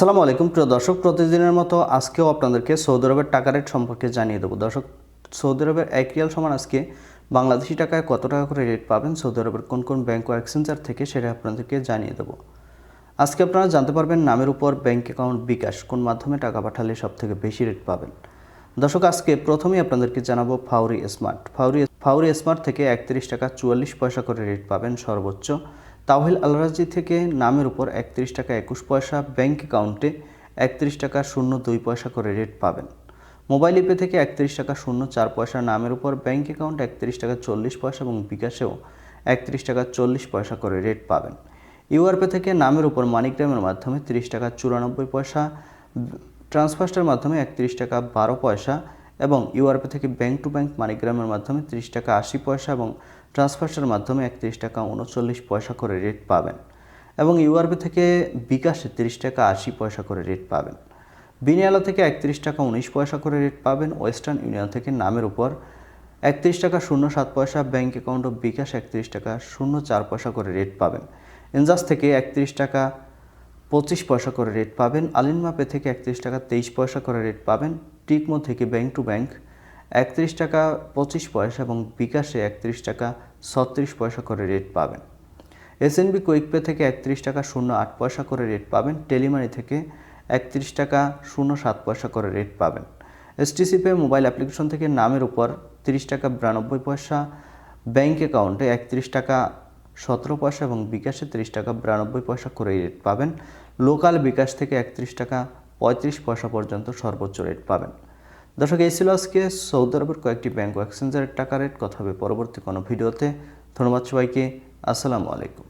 আসসালামু আলাইকুম। প্রিয় দর্শক, প্রতিদিনের মতো আজকেও আপনাদেরকে সৌদি আরবের টাকা রেট সম্পর্কে জানিয়ে দেবো। দর্শক, সৌদি আরবের এক রিয়াল সমান আজকে বাংলাদেশি টাকায় কত টাকা করে রেট পাবেন? সৌদি আরবের কোন কোন ব্যাংক ও এক্সচেঞ্জার থেকে সেটা আপনাদেরকে জানিয়ে দেবো। আজকে আপনারা জানতে পারবেন নামের উপর ব্যাংক অ্যাকাউন্ট বিকাশ, কোন মাধ্যমে টাকা পাঠালে সব থেকে বেশি রেট পাবেন। দর্শক, আজকে প্রথমেই আপনাদেরকে জানাব ফাউরি স্মার্ট। ফাউরি ফাউরি স্মার্ট থেকে একত্রিশ টাকা চুয়াল্লিশ পয়সা করে রেট পাবেন সর্বোচ্চ। তাওহিল আলরাজি থেকে নামের উপর একত্রিশ টাকা একুশ পয়সা, ব্যাংক অ্যাকাউন্টে একত্রিশ টাকা শূন্য দুই পয়সা করে রেট পাবেন। মোবাইল ইপে থেকে একত্রিশ টাকা শূন্য চার পয়সা নামের উপর ব্যাংক অ্যাকাউন্ট একত্রিশ টাকা চল্লিশ পয়সা এবং বিকাশেও একত্রিশ টাকা চল্লিশ পয়সা করে রেট পাবেন। ইউআরপে থেকে নামের উপর মানিগ্রামের মাধ্যমে তিরিশ টাকা চুরানব্বই পয়সা, ট্রান্সফার্স্টের মাধ্যমে একত্রিশ টাকা বারো পয়সা এবং ইউআরপি থেকে ব্যাংক টু ব্যাংক মানিগ্রামের মাধ্যমে তিরিশ টাকা আশি পয়সা এবং ট্রান্সফার্স্টের মাধ্যমে একত্রিশ টাকা উনচল্লিশ পয়সা করে রেট পাবেন এবং ইউআরবি থেকে বিকাশে তিরিশ টাকা আশি পয়সা করে রেট পাবেন। বিনিয়ালা থেকে একত্রিশ টাকা উনিশ পয়সা করে রেট পাবেন। ওয়েস্টার্ন ইউনিয়ন থেকে নামের উপর একত্রিশ টাকা শূন্য সাত পয়সা ব্যাংক অ্যাকাউন্ট ও বিকাশ একত্রিশ টাকা শূন্য চার পয়সা করে রেট পাবেন। এনজাস থেকে একত্রিশ টাকা পঁচিশ পয়সা করে রেট পাবেন। আলিনমাপে থেকে একত্রিশ টাকা তেইশ পয়সা করে রেট পাবেন। টিকমো থেকে ব্যাংক টু ব্যাংক একত্রিশ টাকা পঁচিশ পয়সা এবং বিকাশে একত্রিশ টাকা ছত্রিশ পয়সা করে রেট পাবেন। এসএনবি কুইকপে থেকে একত্রিশ টাকা শূন্য আট পয়সা করে রেট পাবেন। টেলিমানি থেকে একত্রিশ টাকা শূন্য সাত পয়সা করে রেট পাবেন। এসটিসি পে মোবাইল অ্যাপ্লিকেশন থেকে নামের উপর তিরিশ টাকা বিরানব্বই পয়সা ব্যাংক অ্যাকাউন্টে একত্রিশ টাকা সতেরো পয়সা এবং বিকাশে তিরিশ টাকা বিরানব্বই পয়সা করে রেট পাবেন। লোকাল বিকাশ থেকে একত্রিশ টাকা পঁয়ত্রিশ পয়সা পর্যন্ত সর্বোচ্চ রেট পাবেন। দর্শক, এই ছিল আজকে সৌদি আরবের কয়েকটি ব্যাংক এক্সচেঞ্জের টাকা রেট কথা হবে পরবর্তী কোনো ভিডিওতে। ধন্যবাদ সবাইকে, আসসালামু আলাইকুম।